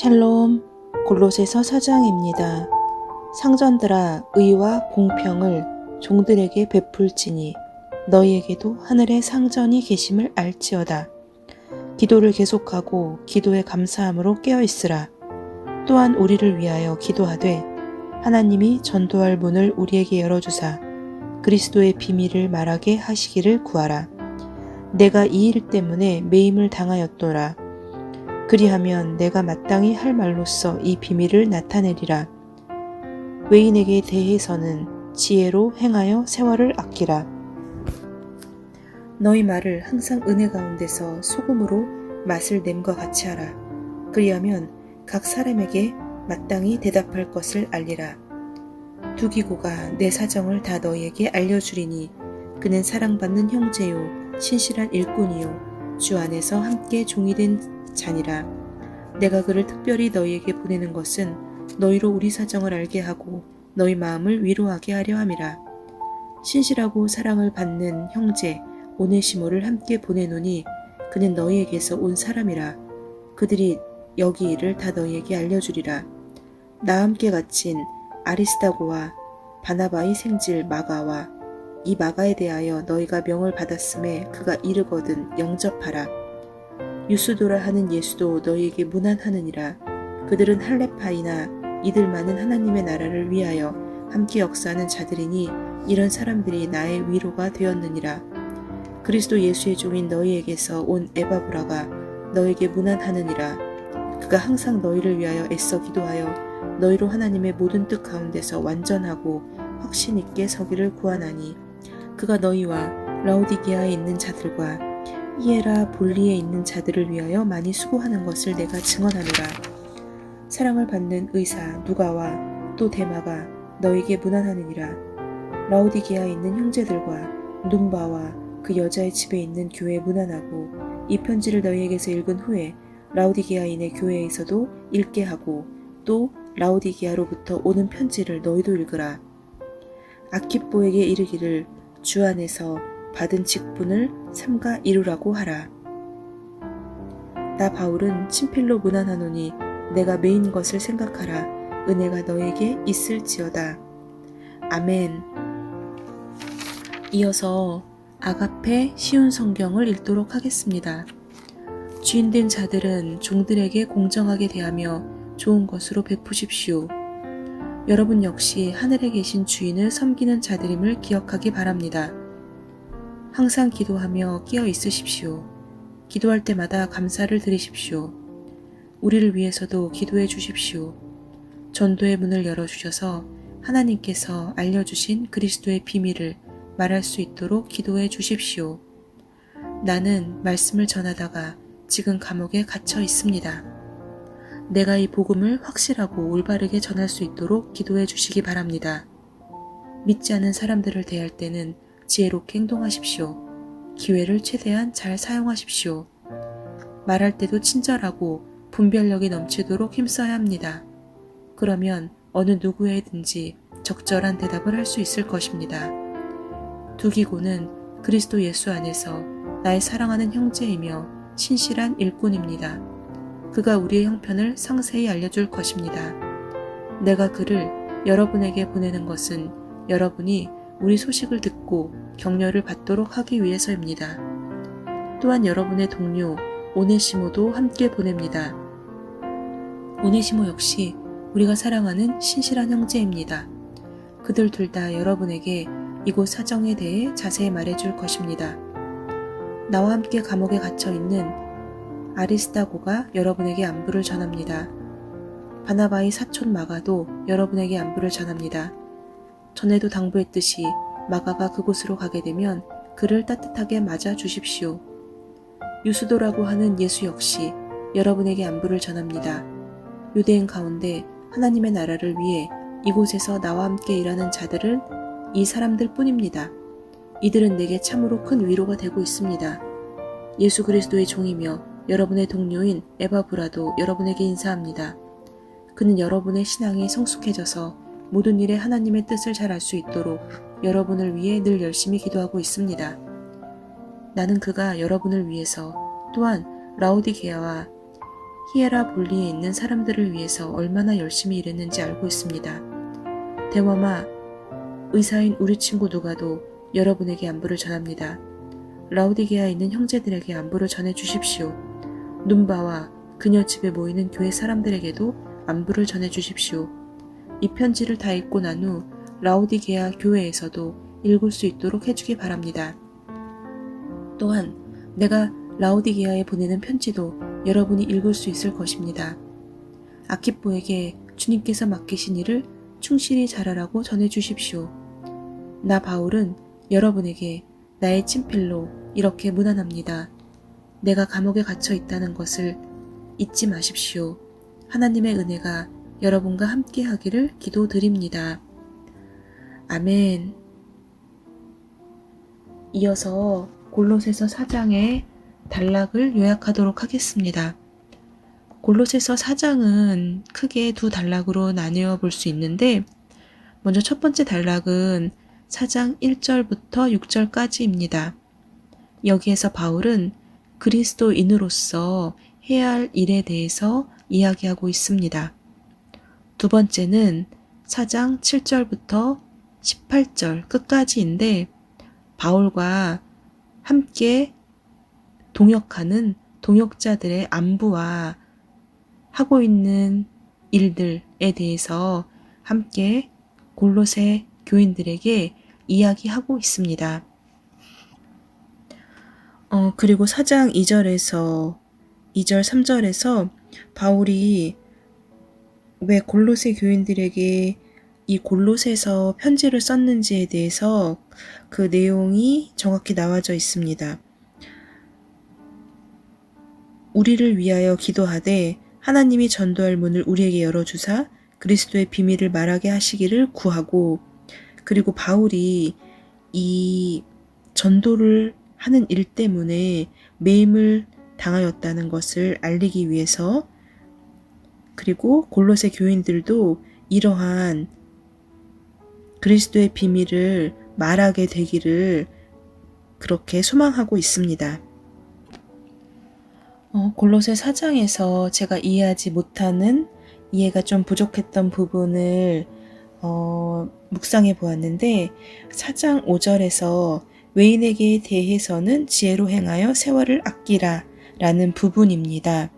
샬롬 골로새서 4장입니다. 상전들아 의와 공평을 종들에게 베풀지니 너희에게도 하늘에 상전이 계심을 알지어다. 기도를 계속하고 기도에 감사함으로 깨어 있으라. 또한 우리를 위하여 기도하되 하나님이 전도할 문을 우리에게 열어주사 그리스도의 비밀을 말하게 하시기를 구하라. 내가 이 일 때문에 매임을 당하였노라. 그리하면 내가 마땅히 할 말로써 이 비밀을 나타내리라. 외인에게 대해서는 지혜로 행하여 세월을 아끼라. 너희 말을 항상 은혜 가운데서 소금으로 맛을 냄과 같이 하라. 그리하면 각 사람에게 마땅히 대답할 것을 알리라. 두기고가 내 사정을 다 너희에게 알려주리니 그는 사랑받는 형제요 신실한 일꾼이요 주 안에서 함께 종이 된 자니라. 내가 그를 특별히 너희에게 보내는 것은 너희로 우리 사정을 알게 하고 너희 마음을 위로하게 하려 함이라. 신실하고 사랑을 받는 형제 오네시모를 함께 보내노니 그는 너희에게서 온 사람이라. 그들이 여기 일을 다 너희에게 알려주리라. 나 함께 갇힌 아리스타고와 바나바의 생질 마가와 이 마가에 대하여 너희가 명을 받았음에 그가 이르거든 영접하라. 유수도라 하는 예수도 너희에게 무난하느니라. 그들은 할레파이나 이들 많은 하나님의 나라를 위하여 함께 역사하는 자들이니 이런 사람들이 나의 위로가 되었느니라. 그리스도 예수의 종인 너희에게서 온 에바브라가 너에게 무난하느니라. 그가 항상 너희를 위하여 애써 기도하여 너희로 하나님의 모든 뜻 가운데서 완전하고 확신 있게 서기를 구하나니 그가 너희와 라우디게아에 있는 자들과 이에라 볼리에 있는 자들을 위하여 많이 수고하는 것을 내가 증언하노라. 사랑을 받는 의사 누가와 또 데마가 너에게 무난하느니라. 라우디게아에 있는 형제들과 눈바와 그 여자의 집에 있는 교회에 무난하고 이 편지를 너희에게서 읽은 후에 라우디게아인의 교회에서도 읽게 하고 또 라우디게아로부터 오는 편지를 너희도 읽으라. 아키뽀에게 이르기를 주 안에서 받은 직분을 삼가 이루라고 하라. 나 바울은 친필로 무난하노니 내가 메인 것을 생각하라. 은혜가 너에게 있을지어다. 아멘. 이어서 아가페 쉬운 성경을 읽도록 하겠습니다. 주인된 자들은 종들에게 공정하게 대하며 좋은 것으로 베푸십시오. 여러분 역시 하늘에 계신 주인을 섬기는 자들임을 기억하기 바랍니다. 항상 기도하며 끼어 있으십시오. 기도할 때마다 감사를 드리십시오. 우리를 위해서도 기도해 주십시오. 전도의 문을 열어주셔서 하나님께서 알려주신 그리스도의 비밀을 말할 수 있도록 기도해 주십시오. 나는 말씀을 전하다가 지금 감옥에 갇혀 있습니다. 내가 이 복음을 확실하고 올바르게 전할 수 있도록 기도해 주시기 바랍니다. 믿지 않는 사람들을 대할 때는 지혜롭게 행동하십시오. 기회를 최대한 잘 사용하십시오. 말할 때도 친절하고 분별력이 넘치도록 힘써야 합니다. 그러면 어느 누구에든지 적절한 대답을 할 수 있을 것입니다. 두기고는 그리스도 예수 안에서 나의 사랑하는 형제이며 신실한 일꾼입니다. 그가 우리의 형편을 상세히 알려줄 것입니다. 내가 그를 여러분에게 보내는 것은 여러분이 우리 소식을 듣고 격려를 받도록 하기 위해서입니다. 또한 여러분의 동료 오네시모도 함께 보냅니다. 오네시모 역시 우리가 사랑하는 신실한 형제입니다. 그들 둘 다 여러분에게 이곳 사정에 대해 자세히 말해줄 것입니다. 나와 함께 감옥에 갇혀 있는 아리스타고가 여러분에게 안부를 전합니다. 바나바의 사촌 마가도 여러분에게 안부를 전합니다. 전에도 당부했듯이 마가가 그곳으로 가게 되면 그를 따뜻하게 맞아 주십시오. 유수도라고 하는 예수 역시 여러분에게 안부를 전합니다. 유대인 가운데 하나님의 나라를 위해 이곳에서 나와 함께 일하는 자들은 이 사람들 뿐입니다. 이들은 내게 참으로 큰 위로가 되고 있습니다. 예수 그리스도의 종이며 여러분의 동료인 에바브라도 여러분에게 인사합니다. 그는 여러분의 신앙이 성숙해져서 모든 일에 하나님의 뜻을 잘 알 수 있도록 여러분을 위해 늘 열심히 기도하고 있습니다. 나는 그가 여러분을 위해서 또한 라우디게아와 히에라 볼리에 있는 사람들을 위해서 얼마나 열심히 일했는지 알고 있습니다. 대화마, 의사인 우리 친구 누가도 여러분에게 안부를 전합니다. 라우디게아에 있는 형제들에게 안부를 전해 주십시오. 눈바와 그녀 집에 모이는 교회 사람들에게도 안부를 전해 주십시오. 이 편지를 다 읽고 난 후 라우디게아 교회에서도 읽을 수 있도록 해주기 바랍니다. 또한 내가 라우디게아에 보내는 편지도 여러분이 읽을 수 있을 것입니다. 아키뽀에게 주님께서 맡기신 일을 충실히 잘하라고 전해 주십시오. 나 바울은 여러분에게 나의 친필로 이렇게 문안합니다. 내가 감옥에 갇혀 있다는 것을 잊지 마십시오. 하나님의 은혜가 여러분과 함께 하기를 기도드립니다. 아멘. 이어서 골로새서 4장의 단락을 요약하도록 하겠습니다. 골로새서 4장은 크게 두 단락으로 나뉘어 볼 수 있는데 먼저 첫 번째 단락은 4장 1절부터 6절까지입니다. 여기에서 바울은 그리스도인으로서 해야 할 일에 대해서 이야기하고 있습니다. 두 번째는 4장 7절부터 18절 끝까지인데 바울과 함께 동역하는 동역자들의 안부와 하고 있는 일들에 대해서 함께 골로새 교인들에게 이야기하고 있습니다. 어, 그리고 4장 2절에서 2절 3절에서 바울이 왜 골로새 교인들에게 이 골로새서 편지를 썼는지에 대해서 그 내용이 정확히 나와져 있습니다. 우리를 위하여 기도하되 하나님이 전도할 문을 우리에게 열어주사 그리스도의 비밀을 말하게 하시기를 구하고 그리고 바울이 이 전도를 하는 일 때문에 매임을 당하였다는 것을 알리기 위해서 그리고 골로새 교인들도 이러한 그리스도의 비밀을 말하게 되기를 그렇게 소망하고 있습니다. 어, 골로새 4장에서 제가 이해하지 못하는 이해가 좀 부족했던 부분을 어, 묵상해 보았는데 4장 5절에서 외인에게 대해서는 지혜로 행하여 세월을 아끼라 라는 부분입니다.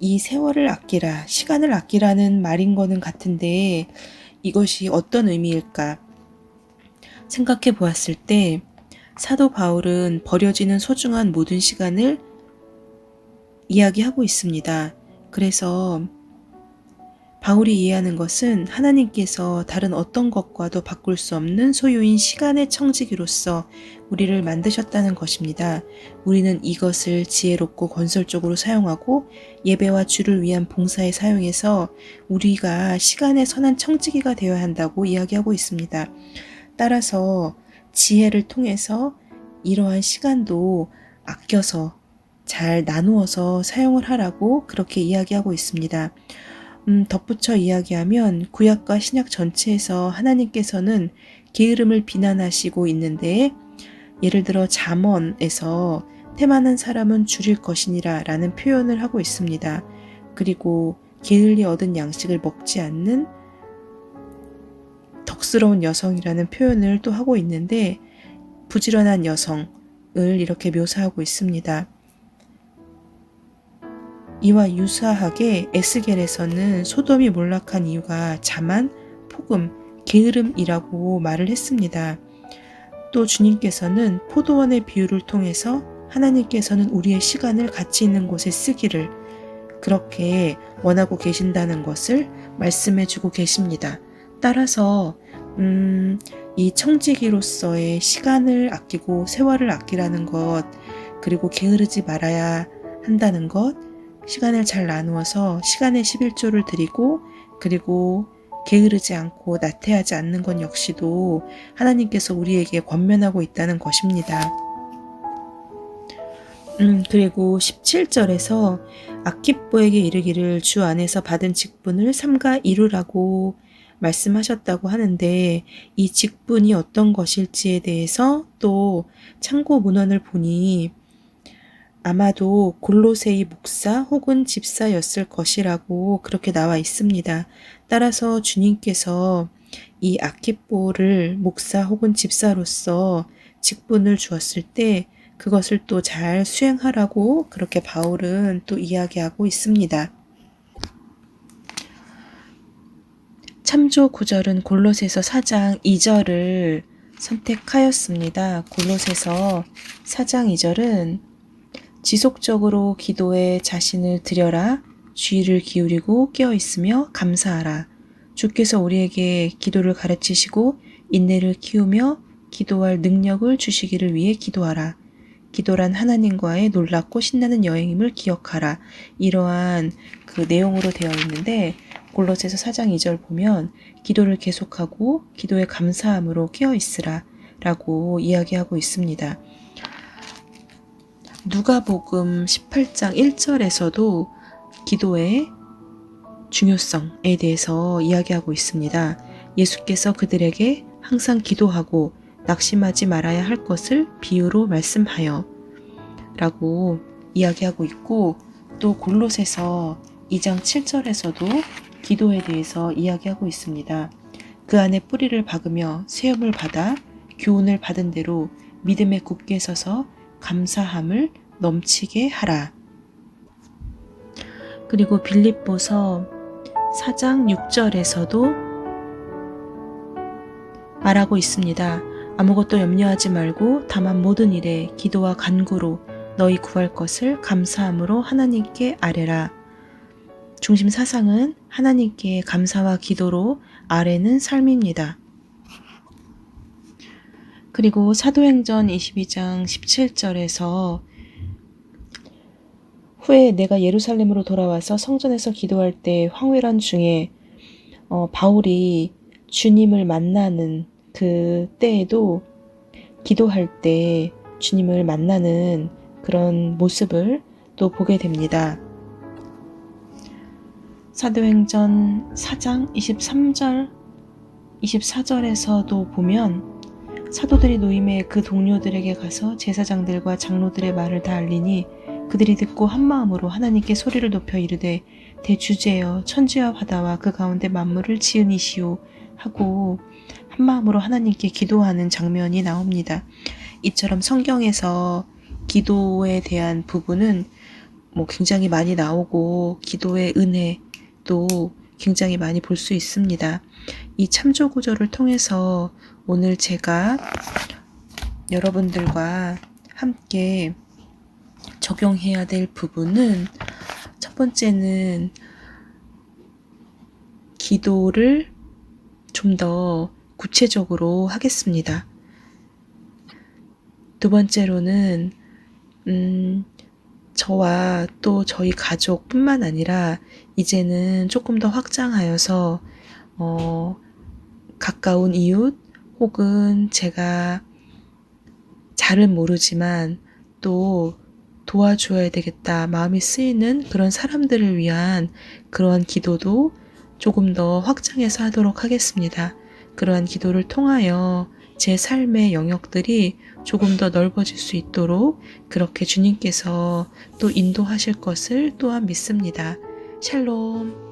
이 세월을 아끼라, 시간을 아끼라는 말인 거는 같은데 이것이 어떤 의미일까 생각해 보았을 때 사도 바울은 버려지는 소중한 모든 시간을 이야기하고 있습니다. 그래서 바울이 이해하는 것은 하나님께서 다른 어떤 것과도 바꿀 수 없는 소유인 시간의 청지기로서 우리를 만드셨다는 것입니다. 우리는 이것을 지혜롭고 건설적으로 사용하고 예배와 주를 위한 봉사에 사용해서 우리가 시간의 선한 청지기가 되어야 한다고 이야기하고 있습니다. 따라서 지혜를 통해서 이러한 시간도 아껴서 잘 나누어서 사용을 하라고 그렇게 이야기하고 있습니다. 음, 덧붙여 이야기하면 구약과 신약 전체에서 하나님께서는 게으름을 비난하시고 있는데 예를 들어 잠언에서 태만한 사람은 줄일 것이니라 라는 표현을 하고 있습니다. 그리고 게을리 얻은 양식을 먹지 않는 덕스러운 여성이라는 표현을 또 하고 있는데 부지런한 여성을 이렇게 묘사하고 있습니다. 이와 유사하게 에스겔에서는 소돔이 몰락한 이유가 자만, 폭음, 게으름이라고 말을 했습니다. 또 주님께서는 포도원의 비유를 통해서 하나님께서는 우리의 시간을 가치 있는 곳에 쓰기를 그렇게 원하고 계신다는 것을 말씀해 주고 계십니다. 따라서, 음, 이 청지기로서의 시간을 아끼고 세월을 아끼라는 것, 그리고 게으르지 말아야 한다는 것, 시간을 잘 나누어서 시간의 11조를 드리고 그리고 게으르지 않고 나태하지 않는 것 역시도 하나님께서 우리에게 권면하고 있다는 것입니다. 음, 그리고 17절에서 아키뽀에게 이르기를 주 안에서 받은 직분을 삼가 이루라고 말씀하셨다고 하는데 이 직분이 어떤 것일지에 대해서 또 참고 문헌을 보니 아마도 골로세이 목사 혹은 집사였을 것이라고 그렇게 나와 있습니다. 따라서 주님께서 이 아키뽀를 목사 혹은 집사로서 직분을 주었을 때 그것을 또 잘 수행하라고 그렇게 바울은 또 이야기하고 있습니다. 참조 구절은 골로새서 4장 2절을 선택하였습니다. 골로새서 4장 2절은 지속적으로 기도에 자신을 들여라 주의를 기울이고 깨어 있으며 감사하라. 주께서 우리에게 기도를 가르치시고 인내를 키우며 기도할 능력을 주시기를 위해 기도하라. 기도란 하나님과의 놀랍고 신나는 여행임을 기억하라. 이러한 그 내용으로 되어 있는데 골로새서 4장 2절 보면 기도를 계속하고 기도에 감사함으로 깨어 있으라 라고 이야기하고 있습니다. 누가복음 18장 1절에서도 기도의 중요성에 대해서 이야기하고 있습니다. 예수께서 그들에게 항상 기도하고 낙심하지 말아야 할 것을 비유로 말씀하여 라고 이야기하고 있고 또 골로새서 2장 7절에서도 기도에 대해서 이야기하고 있습니다. 그 안에 뿌리를 박으며 세움을 받아 교훈을 받은 대로 믿음에 굳게 서서 감사함을 넘치게 하라. 그리고 빌립보서 4장 6절에서도 말하고 있습니다. 아무것도 염려하지 말고 다만 모든 일에 기도와 간구로 너희 구할 것을 감사함으로 하나님께 아뢰라. 중심 사상은 하나님께 감사와 기도로 아뢰는 삶입니다. 그리고 사도행전 22장 17절에서 후에 내가 예루살렘으로 돌아와서 성전에서 기도할 때 황회란 중에 어, 바울이 주님을 만나는 그 때에도 기도할 때 주님을 만나는 그런 모습을 또 보게 됩니다. 사도행전 4장 23절, 24절에서도 보면 사도들이 노임에 그 동료들에게 가서 제사장들과 장로들의 말을 다 알리니 그들이 듣고 한 마음으로 하나님께 소리를 높여 이르되 대주제여 천지와 바다와 그 가운데 만물을 지으니시오 하고 한 마음으로 하나님께 기도하는 장면이 나옵니다. 이처럼 성경에서 기도에 대한 부분은 뭐 굉장히 많이 나오고 기도의 은혜도 굉장히 많이 볼 수 있습니다. 이 참조 구조를 통해서 오늘 제가 여러분들과 함께 적용해야 될 부분은 첫 번째는 기도를 좀 더 구체적으로 하겠습니다. 두 번째로는, 음, 저와 또 저희 가족뿐만 아니라 이제는 조금 더 확장하여서, 어, 가까운 이웃 혹은 제가 잘은 모르지만 또 도와줘야 되겠다 마음이 쓰이는 그런 사람들을 위한 그러한 기도도 조금 더 확장해서 하도록 하겠습니다. 그러한 기도를 통하여 제 삶의 영역들이 조금 더 넓어질 수 있도록 그렇게 주님께서 또 인도하실 것을 또한 믿습니다. 샬롬.